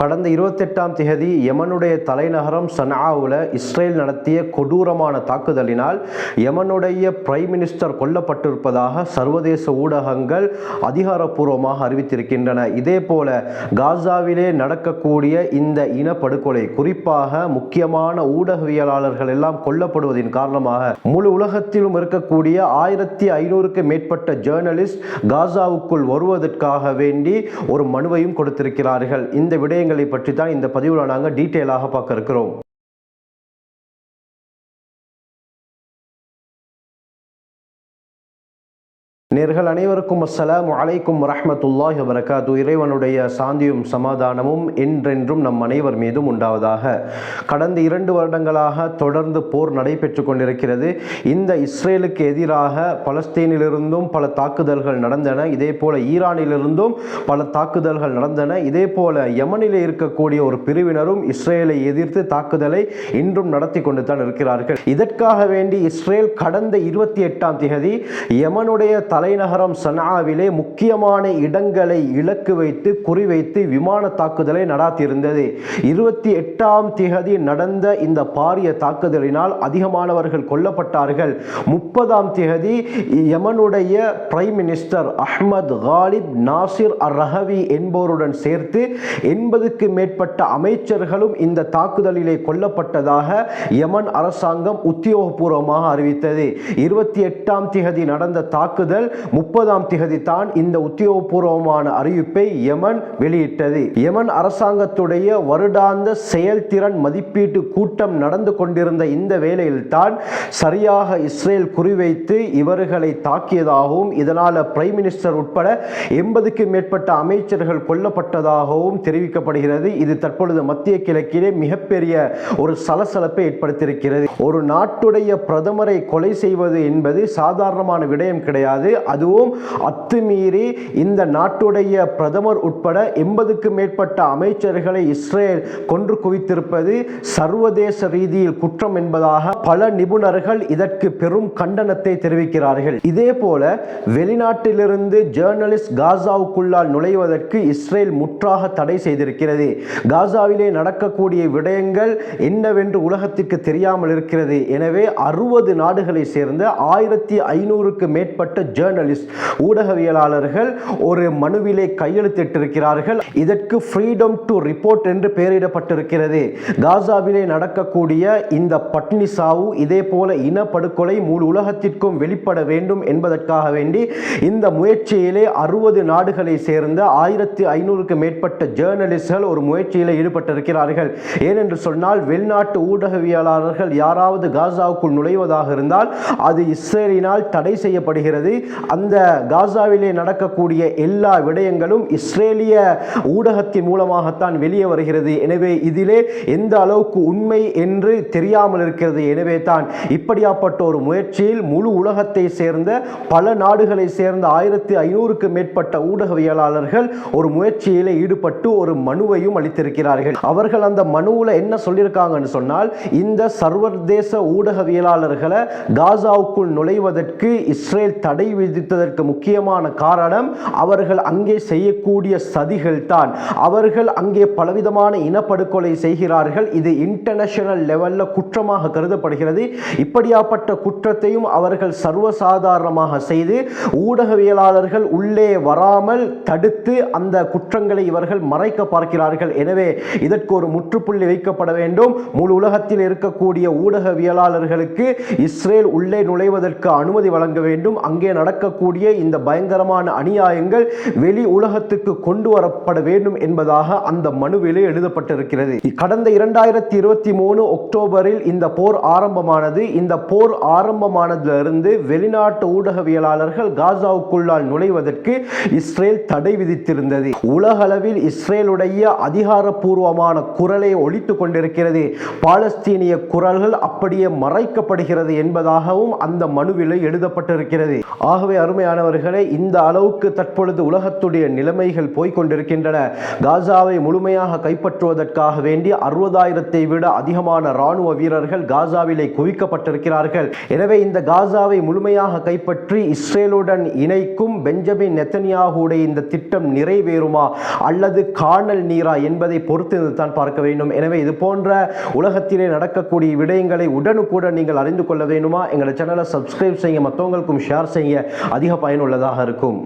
கடந்த இருபத்தெட்டாம் திகதி யமனுடைய தலைநகரம் சனாவில் இஸ்ரேல் நடத்திய கொடூரமான தாக்குதலினால் யமனுடைய பிரைம் மினிஸ்டர் கொல்லப்பட்டிருப்பதாக சர்வதேச ஊடகங்கள் அதிகாரப்பூர்வமாக அறிவித்திருக்கின்றன. இதே போல காசாவிலே நடக்கக்கூடிய இந்த இனப்படுகொலை குறிப்பாக முக்கியமான ஊடகவியலாளர்கள் எல்லாம் கொல்லப்படுவதின் காரணமாக முழு உலகத்திலும் இருக்கக்கூடிய ஆயிரத்தி ஐநூறுக்கு மேற்பட்ட ஜேர்னலிஸ்ட் காசாவுக்குள் வருவதற்காக வேண்டி ஒரு மனுவையும் கொடுத்திருக்கிறார்கள். இந்த விடயங்களை பற்றி தான் இந்த பதிவில் நாங்கள் டீட்டெயிலாக பார்க்க இருக்கிறோம். நேர்கள் அனைவருக்கும் அஸ்ஸலாமு அலைக்கும் வரஹ்மத்துல்லாஹி வரகாத்து இறைவனுடைய சாந்தியும் சமாதானமும் என்றென்றும் நம் அனைவர் மீதும் உண்டாவதாக. கடந்த இரண்டு வருடங்களாக தொடர்ந்து போர் நடைபெற்று கொண்டிருக்கிறது. இந்த இஸ்ரேலுக்கு எதிராக பலஸ்தீனிலிருந்தும் பல தாக்குதல்கள் நடந்தன. இதே போல ஈரானிலிருந்தும் பல தாக்குதல்கள் நடந்தன. இதே போல யமனிலே இருக்கக்கூடிய ஒரு பிரிவினரும் இஸ்ரேலை எதிர்த்து தாக்குதலை இன்றும் நடத்தி கொண்டு தான் இருக்கிறார்கள். இதற்காக வேண்டி இஸ்ரேல் கடந்த இருபத்தி எட்டாம் திகதி யமனுடைய தலை தலைநகரம் சனாவிலே முக்கியமான இடங்களை இலக்கு வைத்து குறிவைத்து விமான தாக்குதலை நடாத்தியிருந்தது. இருபத்தி எட்டாம் திகதி நடந்த இந்த பாரிய தாக்குதலினால் அதிகமானவர்கள் கொல்லப்பட்டார்கள். முப்பதாம் திகதி யமனுடைய prime minister Ahmed Ghalib Nasir al Rahawi என்பவருடன் சேர்த்து எண்பதுக்கு மேற்பட்ட அமைச்சர்களும் இந்த தாக்குதலிலே கொல்லப்பட்டதாக யமன் அரசாங்கம் உத்தியோகபூர்வமாக அறிவித்தது. இருபத்தி எட்டாம் திகதி நடந்த தாக்குதல் முப்பதாம் திகதி தான் இந்த உத்தியோகபூர்வமான அறிவிப்பை யமன் வெளியிட்டது. யமன் அரசாங்கத்துடைய வருடாந்த செயல்திறன் மதிப்பீட்டு கூட்டம் நடந்து கொண்டிருந்த இந்த வேளையில் தான் சரியாக இஸ்ரேல் குறிவைத்து இவர்களை தாக்கியதாகவும் இதனால் பிரைம் மினிஸ்டர் உட்பட எண்பதுக்கு மேற்பட்ட அமைச்சர்கள் கொல்லப்பட்டதாகவும் தெரிவிக்கப்படுகிறது. இது தற்பொழுது மத்திய கிழக்கிலே மிகப்பெரிய ஒரு சலசலப்பை ஏற்படுத்தியிருக்கிறது. ஒரு நாட்டுடைய பிரதமரை கொலை செய்வது என்பது சாதாரணமான விடயம் கிடையாது. அதுவும் அத்துமீறி இந்த நாட்டுடைய பிரதமர் உட்பட எண்பதுக்கு மேற்பட்ட அமைச்சர்களை இஸ்ரேல் கொன்று குவித்திருப்பது சர்வதேச ரீதியில் குற்றம் என்பதாக பல நிபுணர்கள் இதற்கு பெரும் கண்டனத்தை தெரிவிக்கிறார்கள். இதே போல வெளிநாட்டிலிருந்து ஜேர்னலிஸ்ட் காசாவுக்குள்ளால் நுழைவதற்கு இஸ்ரேல் முற்றாக தடை செய்திருக்கிறது. காசாவிலே நடக்கக்கூடிய விடயங்கள் என்னவென்று உலகத்திற்கு தெரியாமல் இருக்கிறது. எனவே அறுபது நாடுகளை சேர்ந்த ஆயிரத்தி ஐநூறுக்கு மேற்பட்ட ஜேர்னலிஸ்ட் ஊடகவியலாளர்கள் ஒரு மனுவிலே கையெழுத்திட்டிருக்கிறார்கள். இதற்கு ஃப்ரீடம் டு ரிப்போர்ட் என்று பெயரிடப்பட்டிருக்கிறது. காசாவிலே நடக்கக்கூடிய இந்த பட்னி சாவு இதே போல இனப்படுகொலை முழு உலகத்திற்கும் வெளிப்பட வேண்டும் என்பதற்காக வேண்டி இந்த முயற்சியிலே அறுபது நாடுகளை சேர்ந்த ஆயிரத்தி ஐநூறுக்கு மேற்பட்ட ஜேர்னலிஸ்ட்கள் ஒரு முயற்சியில் ஈடுபட்டிருக்கிறார்கள். ஏனென்று சொன்னால் வெளிநாட்டு ஊடகவியலாளர்கள் யாராவது காசாவுக்குள் நுழைவதாக இருந்தால் அது இஸ்ரேலினால் தடை செய்யப்படுகிறது. அந்த காசாவிலே நடக்கக்கூடிய எல்லா விடயங்களும் இஸ்ரேலிய ஊடகத்தின் மூலமாகத்தான் வெளியே வருகிறது. எனவே இதிலே எந்த அளவுக்கு உண்மை என்று தெரியாமல் இருக்கிறது. எனவே தான் இப்படியாப்பட்ட ஒரு முயற்சியில் முழு உலகத்தை சேர்ந்த பல நாடுகளை சேர்ந்த ஆயிரத்தி ஐநூறுக்கு மேற்பட்ட ஊடகவியலாளர்கள் ஒரு முயற்சியில் ஈடுபட்டு ஒரு மனுவையும் அளித்திருக்கிறார்கள். அவர்கள் அந்த மனுவில் என்ன சொல்லியிருக்காங்கன்னு சொன்னால் இந்த சர்வதேச ஊடகவியலாளர்களை காசாவுக்குள் நுழைவதற்கு இஸ்ரேல் தடை விதித்ததற்கு முக்கியமான காரணம் அவர்கள் அங்கே செய்யக்கூடிய சதிகள் தான் அவர்கள் அங்கே பலவிதமான இனப்படுகொலை செய்கிறார்கள். இது இன்டர்நேஷனல் லெவலில் குற்றமாக கருதப்படுகிறது. இப்படியாப்பட்ட குற்றத்தையும் அவர்கள் சர்வசாதாரணமாக செய்து ஊடகவியலாளர்கள் உள்ளே வராமல் தடுத்து அந்த குற்றங்களை இவர்கள் மறைக்க பார்க்கிறார்கள். எனவே இதற்கு ஒரு முற்றுப்புள்ளி வைக்கப்பட வேண்டும். முழு உலகத்தில் இருக்கக்கூடிய ஊடகவியலாளர்களுக்கு இஸ்ரேல் உள்ளே நுழைவதற்கு அனுமதி வழங்க வேண்டும். அங்கே நடக்கக்கூடிய இந்த பயங்கரமான அநியாயங்கள் வெளி உலகத்துக்கு கொண்டு வரப்பட வேண்டும் என்பதாக அந்த மனுவிலே எழுதப்பட்டிருக்கிறது. கடந்த இரண்டாயிரத்தி இருபத்தி மூணு அக்டோபரில் இந்த போர் ஆரம்பமானது. இந்த போர் ஆரம்பமானதிலிருந்து வெளிநாட்டு ஊடகவியலாளர்கள் காசாவுக்குள்ளால் நுழைவதற்கு இஸ்ரேல் தடை விதித்திருந்தது. உலகளவில் இஸ்ரேலுடைய அதிகாரப்பூர்வமான குரலை ஒழித்து கொண்டிருக்கிறது. பாலஸ்தீனிய குரல்கள் அப்படியே மறைக்கப்படுகிறது என்பதாகவும் அந்த மனுவில் எழுதப்பட்டிருக்கிறது. ஆக ஆகவே அருமையானவர்களே இந்த அளவுக்கு தற்பொழுது உலகத்துடைய நிலைமைகள் போய்கொண்டிருக்கின்றன. காசாவை முழுமையாக கைப்பற்றுவதற்காக வேண்டி அறுபதாயிரத்தை விட அதிகமான ராணுவ வீரர்கள் காசாவிலே குவிக்கப்பட்டிருக்கிறார்கள். எனவே இந்த காசாவை முழுமையாக கைப்பற்றி இஸ்ரேலுடன் இணைக்கும் பெஞ்சமின் நெத்தனியாகுடைய இந்த திட்டம் நிறைவேறுமா? அல்லது காணல் நீரா என்பதை பொறுத்து தான் பார்க்க வேண்டும். எனவே இது போன்ற உலகத்திலே நடக்கக்கூடிய விடயங்களை உடனுக்குடன் நீங்கள் அறிந்து கொள்ள வேண்டுமா? எங்களோட சேனலை சப்ஸ்கிரைப் செய்ய மற்றவங்களுக்கும் ஷேர் செய்ய அதிக பயனுள்ளதாக இருக்கும்.